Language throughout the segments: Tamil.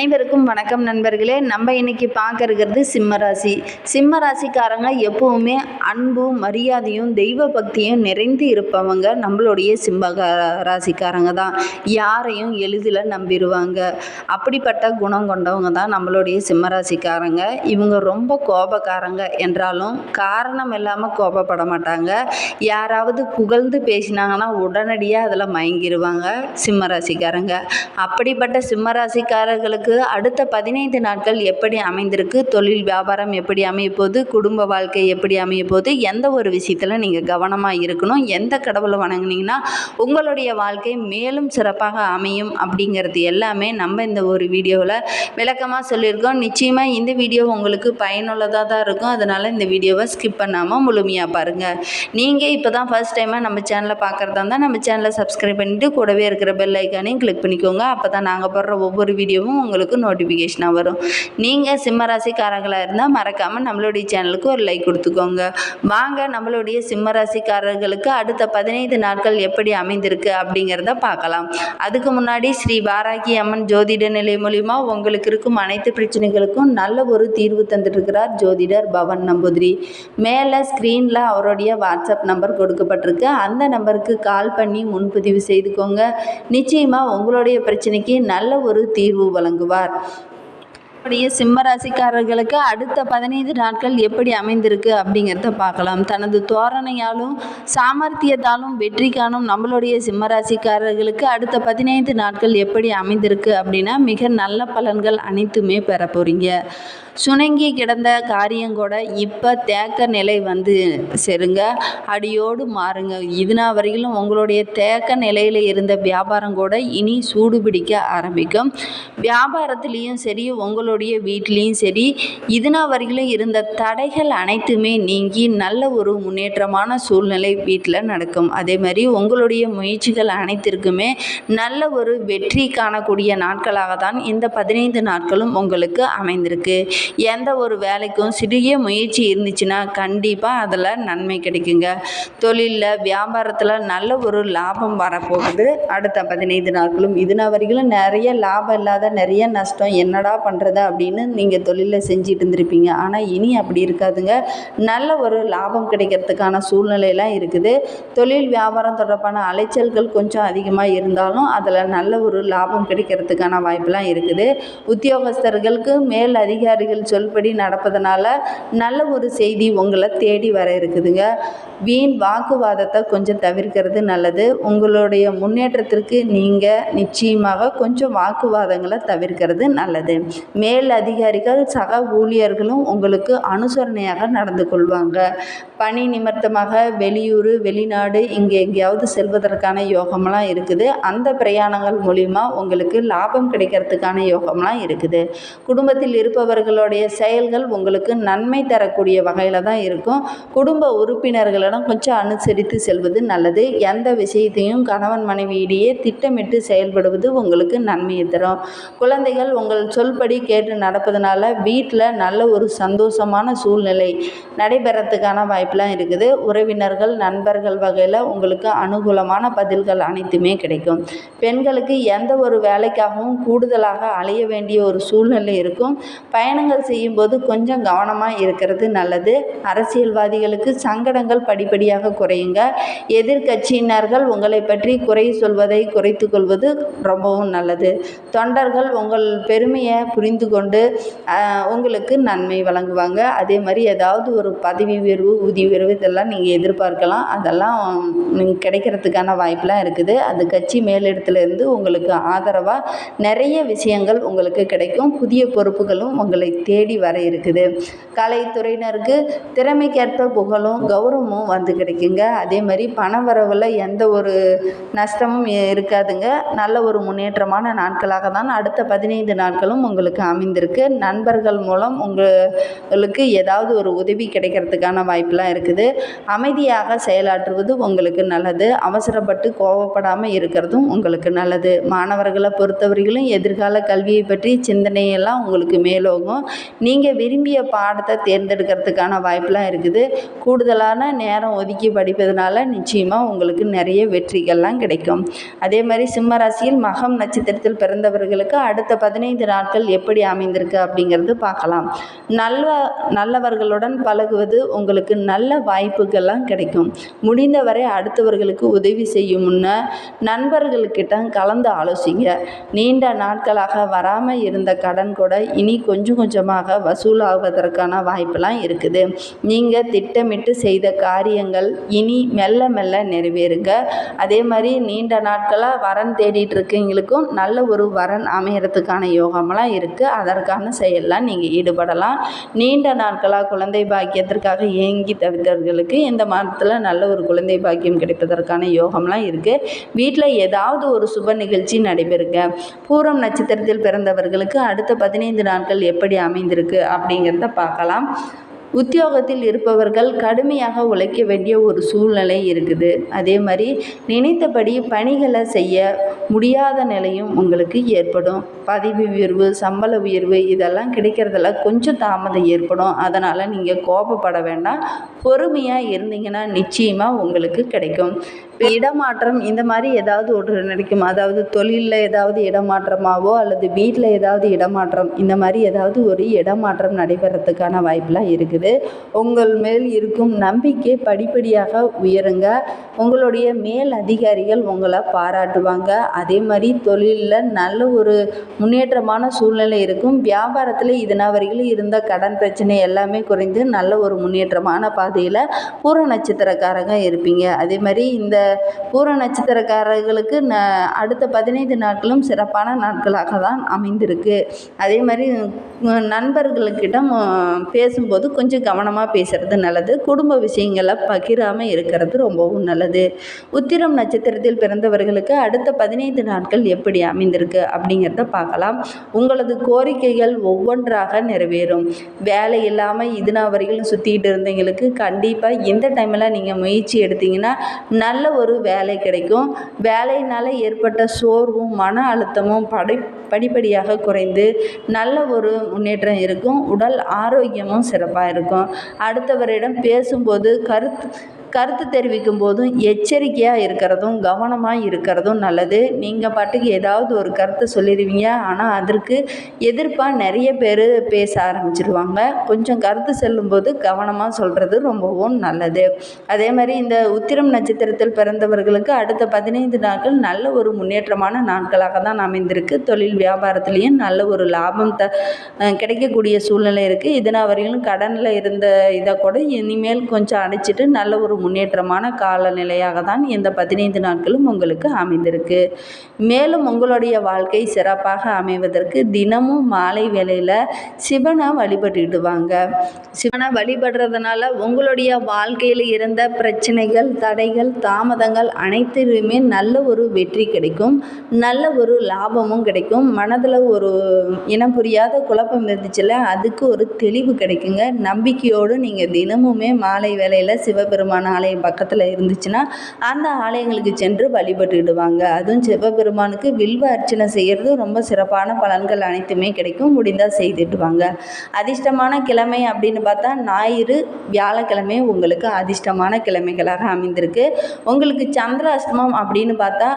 அனைவருக்கும் வணக்கம் நண்பர்களே. நம்ம இன்னைக்கு பார்க்க இருக்கிறது சிம்மராசி. சிம்ம ராசிக்காரங்க எப்பவுமே அன்பும் மரியாதையும் தெய்வ பக்தியும் நிறைந்து இருப்பவங்க நம்மளுடைய சிம்ம ராசிக்காரங்க தான். யாரையும் எளிதில் நம்பிடுவாங்க அப்படிப்பட்ட குணம் கொண்டவங்க தான் நம்மளுடைய சிம்ம ராசிக்காரங்க இவங்க ரொம்ப கோபக்காரங்க என்றாலும் காரணம் இல்லாமல் கோபப்பட மாட்டாங்க. யாராவது புகழ்ந்து பேசினாங்கன்னா உடனடியாக அதில் மயங்கிடுவாங்க சிம்ம ராசிக்காரங்க அப்படிப்பட்ட சிம்ம ராசிக்காரர்களுக்கு அடுத்த பதினைந்து நாட்கள் எப்படி அமைந்திருக்கு? தொழில் வியாபாரம் எப்படி அமைய போது குடும்ப வாழ்க்கை எப்படி அமைய போது எந்த ஒரு விஷயத்தில் நீங்கள் கவனமாக இருக்கணும்? எந்த கடவுளை வணங்குனீங்கன்னா உங்களுடைய வாழ்க்கை மேலும் சிறப்பாக அமையும் அப்படிங்கிறது எல்லாமே நம்ம இந்த ஒரு வீடியோவில் விளக்கமாக சொல்லியிருக்கோம். நிச்சயமாக இந்த வீடியோ உங்களுக்கு பயனுள்ளதாக தான் இருக்கும். அதனால் இந்த வீடியோவை ஸ்கிப் பண்ணாமல் முழுமையாக பாருங்கள் நீங்கள் இப்போ தான் ஃபர்ஸ்ட் டைமாக நம்ம சேனலை பார்க்குறதா இருந்தால் நம்ம சேனலை சப்ஸ்கிரைப் பண்ணிவிட்டு கூடவே இருக்கிற பெல் ஐக்கானையும் கிளிக் பண்ணிக்கோங்க. அப்போ தான் நாங்கள் போடுற ஒவ்வொரு வீடியோவும் உங்களுக்கு உங்களுக்கு நோட்டிஃபிகேஷனாக வரும். நீங்கள் சிம்மராசிக்காரங்களாக இருந்தால் மறக்காமல் நம்மளுடைய சேனலுக்கு ஒரு லைக் கொடுத்துக்கோங்க. வாங்க நம்மளுடைய சிம்மராசிக்காரர்களுக்கு அடுத்த பதினைந்து நாட்கள் எப்படி அமைந்திருக்கு அப்படிங்கிறத பார்க்கலாம். அதுக்கு முன்னாடி ஸ்ரீ வாராகி அம்மன் ஜோதிட நிலை மூலிமா உங்களுக்கு இருக்கும் அனைத்து பிரச்சனைகளுக்கும் நல்ல ஒரு தீர்வு தந்துட்டுருக்கிறார் ஜோதிடர் பவன் நம்பூதிரி. மேலே ஸ்க்ரீனில் அவருடைய வாட்ஸ்அப் நம்பர் கொடுக்கப்பட்டிருக்கு. அந்த நம்பருக்கு கால் பண்ணி முன்பதிவு செய்துக்கோங்க. நிச்சயமாக உங்களுடைய பிரச்சனைக்கு நல்ல ஒரு தீர்வு வழங்கும். শুক্রবার சிம்ம ராசிக்காரர்களுக்கு அடுத்த பதினைந்து நாட்கள் எப்படி அமைந்திருக்கு அப்படிங்கிறத பார்க்கலாம். தனது தோரணையாலும் சாமர்த்தியத்தாலும் வெற்றி காணும் நம்மளுடைய சிம்ம ராசிக்காரர்களுக்கு அடுத்த பதினைந்து நாட்கள் எப்படி அமைந்திருக்கு அப்படின்னா மிக நல்ல பலன்கள் அனைத்துமே பெற போகிறீங்க சுணங்கி கிடந்த காரியம் கூட இப்போ தேக்க நிலை வந்து செருங்க. அடியோடு மாறுங்க. இதுனா வரையிலும் உங்களுடைய தேக்க நிலையில் இருந்த வியாபாரம் கூட இனி சூடு பிடிக்க ஆரம்பிக்கும். வியாபாரத்துலேயும் சரி உங்களுடைய வீட்லேயும் சரி இதுனா வரையிலும் இருந்த தடைகள் அனைத்துமே நீங்கி நல்ல ஒரு முன்னேற்றமான சூழ்நிலை வீட்டில் நடக்கும். அதே மாதிரி உங்களுடைய முயற்சிகள் அனைத்திற்குமே நல்ல ஒரு வெற்றி காணக்கூடிய நாட்களாக தான் இந்த பதினைந்து நாட்களும் உங்களுக்கு அமைந்திருக்கு. எந்த ஒரு வேலைக்கும் சிறிய முயற்சி இருந்துச்சுன்னா கண்டிப்பாக அதில் நன்மை கிடைக்குங்க. தொழிலில் வியாபாரத்தில் நல்ல ஒரு லாபம் வரப்போகுது. அடுத்த பதினைந்து நாட்களும் இதுனா வரைக்கும் நிறைய லாபம் இல்லாத நிறைய நஷ்டம் என்னடா பண்ணுறது அப்படின்னு நீங்கள் தொழிலில் செஞ்சுட்டு இருந்திருப்பீங்க. ஆனால் இனி அப்படி இருக்காதுங்க. நல்ல ஒரு லாபம் கிடைக்கிறதுக்கான சூழ்நிலையெல்லாம் இருக்குது. தொழில் வியாபாரம் தொடர்பான அலைச்சல்கள் கொஞ்சம் அதிகமாக இருந்தாலும் அதில் நல்ல ஒரு லாபம் கிடைக்கிறதுக்கான வாய்ப்பெல்லாம் இருக்குது. உத்தியோகஸ்தர்களுக்கு மேல் அதிகாரிகள் சொல்படி நடப்பதனால நல்ல ஒரு செய்தி உங்களை தேடி வர இருக்குதுங்க. வீண் வாக்குவாதத்தை கொஞ்சம் தவிர்க்கிறது நல்லது. உங்களுடைய முன்னேற்றத்திற்கு நீங்கள் நிச்சயமாக கொஞ்சம் வாக்குவாதங்களை தவிர்க்கிறது நல்லது. மேல் அதிகாரிகள் சக ஊழியர்களும் உங்களுக்கு அனுசரணையாக நடந்து கொள்வாங்க. பணி நிமித்தமாக வெளியூர் வெளிநாடு இங்கே எங்கேயாவது செல்வதற்கான யோகமெல்லாம் இருக்குது. அந்த பிரயாணங்கள் மூலிமா உங்களுக்கு லாபம் கிடைக்கிறதுக்கான யோகம்லாம் இருக்குது. குடும்பத்தில் இருப்பவர்களுடைய செயல்கள் உங்களுக்கு நன்மை தரக்கூடிய வகையில் தான் இருக்கும். குடும்ப இருந்தாலும் கொஞ்சம் அனுசரித்து செல்வது நல்லது. எந்த விஷயத்தையும் கணவன் மனைவியிடையே திட்டமிட்டு செயல்படுவது உங்களுக்கு நன்மையை தரும். குழந்தைகள் உங்கள் சொல்படி கேட்டு நடப்பதனால வீட்டில் நல்ல ஒரு சந்தோஷமான சூழ்நிலை நடைபெறத்துக்கான வாய்ப்பெலாம் இருக்குது. உறவினர்கள் நண்பர்கள் வகையில் உங்களுக்கு அனுகூலமான பதில்கள் அனைத்துமே கிடைக்கும். பெண்களுக்கு எந்த ஒரு வேலைக்காகவும் கூடுதலாக அலைய வேண்டிய ஒரு சூழ்நிலை இருக்கும். பயணங்கள் செய்யும்போது கொஞ்சம் கவனமாக இருக்கிறது நல்லது. அரசியல்வாதிகளுக்கு சங்கடங்கள் படிப்படியாக குறையுங்க. எதிர்க்கட்சியினர்கள் உங்களை பற்றி குறை சொல்வதை குறைத்து கொள்வது ரொம்பவும் நல்லது. தொண்டர்கள் உங்கள் பெருமையை புரிந்து கொண்டு உங்களுக்கு நன்மை வழங்குவாங்க. அதே மாதிரி ஏதாவது ஒரு பதவி உயர்வு ஊதிய உயர்வு இதெல்லாம் நீங்கள் எதிர்பார்க்கலாம். அதெல்லாம் நீங்கள் கிடைக்கிறதுக்கான வாய்ப்பெலாம் இருக்குது. அது கட்சி மேலிடத்துலேருந்து உங்களுக்கு ஆதரவாக நிறைய விஷயங்கள் உங்களுக்கு கிடைக்கும். புதிய பொறுப்புகளும் உங்களை தேடி வர இருக்குது. கலைத்துறையினருக்கு திறமைக்கேற்ப புகழும் கௌரவமும் வந்து கிடைக்குங்க. அதே மாதிரி பண வரவில் எந்த ஒரு நஷ்டமும் இருக்காதுங்க. நல்ல ஒரு முன்னேற்றமான நாட்களாக தான் அடுத்த பதினைந்து நாட்களும் உங்களுக்கு அமைந்திருக்கு. நண்பர்கள் மூலம் உங்களுக்கு ஏதாவது ஒரு உதவி கிடைக்கிறதுக்கான வாய்ப்பெலாம் இருக்குது. அமைதியாக செயலாற்றுவது உங்களுக்கு நல்லது. அவசரப்பட்டு கோவப்படாமல் இருக்கிறதும் உங்களுக்கு நல்லது. மாணவர்களை பொறுத்தவரையிலும் எதிர்கால கல்வியை பற்றி சிந்தனையெல்லாம் உங்களுக்கு மேலோகும் நீங்கள் விரும்பிய பாடத்தை தேர்ந்தெடுக்கிறதுக்கான வாய்ப்பெலாம் இருக்குது. கூடுதலான நேரம் ஒதுக்கி படிப்பதனால நிச்சயமாக உங்களுக்கு நிறைய வெற்றிகள்லாம் கிடைக்கும். அதே மாதிரி சிம்ம ராசியில் மகம் நட்சத்திரத்தில் பிறந்தவர்களுக்கு அடுத்த பதினைந்து நாட்கள் எப்படி அமைந்திருக்கு அப்படிங்கிறது பார்க்கலாம். நல்ல நல்லவர்களுடன் பழகுவது உங்களுக்கு நல்ல வாய்ப்புகள்லாம் கிடைக்கும். முடிந்தவரை அடுத்தவர்களுக்கு உதவி செய்யும் முன்ன நண்பர்களுக்கிட்ட கலந்து ஆலோசிங்க. நீண்ட நாட்களாக வராமல் இருந்த கடன் கூட இனி கொஞ்சம் கொஞ்சமாக வசூலாவதற்கான வாய்ப்பெல்லாம் இருக்குது. நீங்கள் திட்டமிட்டு செய்த காரியங்கள் இனி மெல்ல மெல்ல நிறைவேறுங்க. அதே மாதிரி நீண்ட நாட்களாக வரன் தேடிட்டு இருக்கீங்களுக்கும் நல்ல ஒரு வரன் அமையறதுக்கான யோகமெல்லாம் இருக்குது அதற்கான செயல்லாம் நீங்கள் ஈடுபடலாம். நீண்ட நாட்களாக குழந்தை பாக்கியத்திற்காக ஏங்கி தவித்தவர்களுக்கு இந்த மாதத்தில் நல்ல ஒரு குழந்தை பாக்கியம் கிடைப்பதற்கான யோகம்லாம் இருக்குது வீட்டில் ஏதாவது ஒரு சுப நிகழ்ச்சி நடைபெறுங்க. பூரம் நட்சத்திரத்தில் பிறந்தவர்களுக்கு அடுத்த பதினைந்து நாட்கள் எப்படி அமைந்திருக்கு அப்படிங்கிறத பார்க்கலாம். உத்தியோகத்தில் இருப்பவர்கள் கடுமையாக உழைக்க வேண்டிய ஒரு சூழ்நிலை இருக்குது. அதே மாதிரி நினைத்தபடி பணிகளை செய்ய முடியாத நிலையும் உங்களுக்கு ஏற்படும். பதவி உயர்வு சம்பள உயர்வு இதெல்லாம் கிடைக்கிறதுல கொஞ்சம் தாமதம் ஏற்படும். அதனால் நீங்கள் கோபப்பட வேண்டாம். பொறுமையாக இருந்தீங்கன்னா நிச்சயமாக உங்களுக்கு கிடைக்கும். இடமாற்றம் இந்த மாதிரி ஏதாவது ஒன்று நடக்கும் அதாவது தொழிலில் ஏதாவது இடமாற்றமாவோ அல்லது வீட்டில் ஏதாவது இடமாற்றம் இந்த மாதிரி ஏதாவது ஒரு இடமாற்றம் நடைபெறத்துக்கான வாய்ப்பெலாம் இருக்குது. உங்கள் மேல் இருக்கும் நம்பிக்கை படிப்படியாக உயருங்க. உங்களுடைய மேல் அதிகாரிகள் உங்களை பாராட்டுவாங்க. அதே மாதிரி தொழிலில் நல்ல ஒரு முன்னேற்றமான சூழ்நிலை இருக்கும். வியாபாரத்தில் இதனா வரையிலும் இருந்த கடன் பிரச்சனை எல்லாமே குறைந்து நல்ல ஒரு முன்னேற்றமான பாதையில் பூர நட்சத்திரக்காரங்க இருப்பீங்க. அதே மாதிரி இந்த பூர நட்சத்திரக்காரர்களுக்கு ந அடுத்த பதினைந்து நாட்களும் சிறப்பான நாட்களாக தான் அமைந்திருக்கு. அதே மாதிரி நண்பர்களுக்கிட்ட பேசும்போது கொஞ்சம் கொஞ்சம் கவனமாக பேசுகிறது நல்லது. குடும்ப விஷயங்களை பகிராமல் இருக்கிறது ரொம்பவும் நல்லது. உத்திரம் நட்சத்திரத்தில் பிறந்தவர்களுக்கு அடுத்த பதினைந்து நாட்கள் எப்படி அமைந்திருக்கு அப்படிங்கிறத பார்க்கலாம். உங்களது கோரிக்கைகள் ஒவ்வொன்றாக நிறைவேறும். வேலை இல்லாமல் இதுனா வரையிலும் சுற்றிக்கிட்டு இருந்தவங்களுக்கு கண்டிப்பாக இந்த டைமில் நீங்கள் முயற்சி எடுத்தீங்கன்னா நல்ல ஒரு வேலை கிடைக்கும். வேலையினால் ஏற்பட்ட சோர்வும் மன அழுத்தமும் படை படிப்படியாக குறைந்து நல்ல ஒரு முன்னேற்றம் இருக்கும். உடல் ஆரோக்கியமும் சிறப்பாக இருக்கும். இருக்கும் அடுத்தவரிடம் பேசும்போது கருத்து கருத்து தெரிவிக்கும் போதும் எச்சரிக்கையாக இருக்கிறதும் கவனமாக இருக்கிறதும் நல்லது. நீங்கள் பாட்டுக்கு ஏதாவது ஒரு கருத்தை சொல்லிடுவீங்க. ஆனால் அதற்கு எதிர்ப்பாக நிறைய பேர் பேச ஆரம்பிச்சிருவாங்க. கொஞ்சம் கருத்து செல்லும்போது கவனமாக சொல்கிறது ரொம்பவும் நல்லது. அதே மாதிரி இந்த உத்திரம் நட்சத்திரத்தில் பிறந்தவர்களுக்கு அடுத்த பதினைந்து நாட்கள் நல்ல ஒரு முன்னேற்றமான நாட்களாக தான் அமைந்திருக்கு. தொழில் வியாபாரத்துலேயும் நல்ல ஒரு லாபம் த கிடைக்கக்கூடிய சூழ்நிலை இருக்குது இதனால் வரையிலும் கடனில் இருந்த இதை கூட இனிமேல் கொஞ்சம் அடைச்சிட்டு நல்ல ஒரு முன்னேற்றமான காலநிலையாக தான் இந்த பதினைந்து நாட்களும் உங்களுக்கு அமைந்திருக்கு. மேலும் உங்களுடைய வாழ்க்கை சிறப்பாக அமைவதற்கு தினமும் மாலை வேளையில் சிவனை வழிபட்டுட்டு வாங்க சிவனை வழிபடுறதுனால உங்களுடைய வாழ்க்கையில் இருந்த பிரச்சனைகள் தடைகள் தாமதங்கள் அனைத்திலுமே நல்ல ஒரு வெற்றி கிடைக்கும். நல்ல ஒரு லாபமும் கிடைக்கும். மனதில் ஒரு இனம் புரியாத குழப்பம் இருந்துச்சுல அதுக்கு ஒரு தெளிவு கிடைக்குங்க. நம்பிக்கையோடு நீங்கள் தினமுமே மாலை வேளையில் சிவபெருமான ஆலயம் பக்கத்தில் இருந்துச்சுன்னா அந்த ஆலயங்களுக்கு சென்று வழிபட்டுடுவாங்க அதுவும் சிவபெருமானுக்கு வில்வ அர்ச்சனை செய்கிறது ரொம்ப சிறப்பான பலன்கள் அனைத்துமே கிடைக்கும். முடிந்தால் செய்துடுவாங்க அதிர்ஷ்டமான கிழமை அப்படின்னு பார்த்தா ஞாயிறு வியாழக்கிழமை உங்களுக்கு அதிர்ஷ்டமான கிழமைகளாக அமைந்திருக்கு. உங்களுக்கு சந்திராஷ்டமம் அப்படின்னு பார்த்தா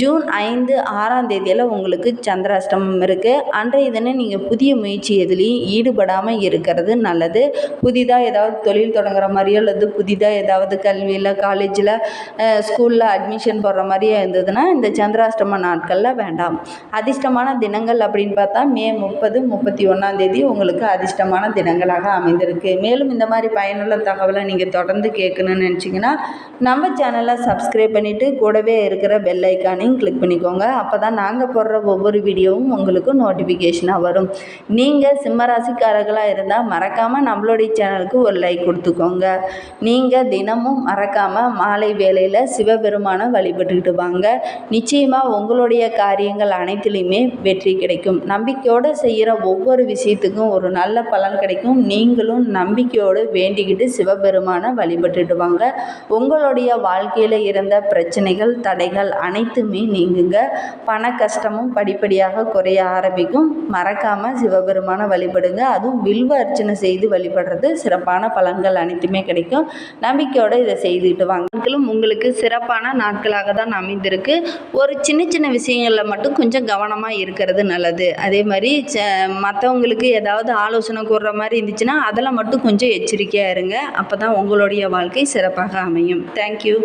ஜூன் ஐந்து ஆறாம் தேதியில் உங்களுக்கு சந்திராஷ்டமம் இருக்குது அன்றைய தினம் நீங்கள் புதிய முயற்சி எதுலேயும் ஈடுபடாமல் இருக்கிறது நல்லது. புதிதாக ஏதாவது தொழில் தொடங்குற மாதிரியோ அல்லது புதிதாக ஏதாவது கல்வியில் காலேஜில் ஸ்கூலில் அட்மிஷன் போடுற மாதிரியே இருந்ததுன்னா இந்த சந்திராஷ்டம நாட்களில் வேண்டாம். அதிர்ஷ்டமான தினங்கள் அப்படின்னு பார்த்தா மே முப்பது முப்பத்தி ஒன்றாந்தேதி உங்களுக்கு அதிர்ஷ்டமான தினங்களாக அமைந்திருக்கு. மேலும் இந்த மாதிரி பயனுள்ள தகவலை நீங்கள் தொடர்ந்து கேட்கணும்னு நினச்சிங்கன்னா நம்ம சேனலை சப்ஸ்கிரைப் பண்ணிவிட்டு கூடவே இருக்கிற பெல் ஐக்கானையும் கிளிக் பண்ணிக்கோங்க. அப்போ தான் நாங்கள் போடுற ஒவ்வொரு வீடியோவும் உங்களுக்கு நோட்டிஃபிகேஷனாக வரும். நீங்கள் சிம்மராசிக்காரர்களாக இருந்தால் மறக்காமல் நம்மளுடைய சேனலுக்கு ஒரு லைக் கொடுத்துக்கோங்க. நீங்கள் தினமும் தினமும் மறக்காமல் மாலை வேளையில் சிவபெருமானை வழிபட்டுக்கிட்டு வாங்க. நிச்சயமாக உங்களுடைய காரியங்கள் அனைத்துலேயுமே வெற்றி கிடைக்கும். நம்பிக்கையோடு செய்கிற ஒவ்வொரு விஷயத்துக்கும் ஒரு நல்ல பலன் கிடைக்கும். நீங்களும் நம்பிக்கையோடு வேண்டிக்கிட்டு சிவபெருமானை வழிபட்டுட்டு வாங்க. உங்களுடைய வாழ்க்கையில் இருந்த பிரச்சனைகள் தடைகள் அனைத்துமே நீங்குங்க. பண கஷ்டமும் படிப்படியாக குறைய ஆரம்பிக்கும். மறக்காமல் சிவபெருமானை வழிபடுங்க. அதுவும் வில்வ அர்ச்சனை செய்து வழிபடுறது சிறப்பான பலன்கள் அனைத்துமே கிடைக்கும். நம்பிக்கையோடு இதை செய்துக்கிட்டு வாங்க. நாட்களும் உங்களுக்கு சிறப்பான நாட்களாக தான் அமைந்திருக்கு. ஒரு சின்ன சின்ன விஷயங்களில் மட்டும் கொஞ்சம் கவனமாக இருக்கிறது நல்லது. அதே மாதிரி ச மற்றவங்களுக்கு ஏதாவது ஆலோசனை கூடுற மாதிரி இருந்துச்சுன்னா அதில் மட்டும் கொஞ்சம் எச்சரிக்கையாக இருங்க. அப்போ தான் உங்களுடைய வாழ்க்கை சிறப்பாக அமையும். தேங்க்யூ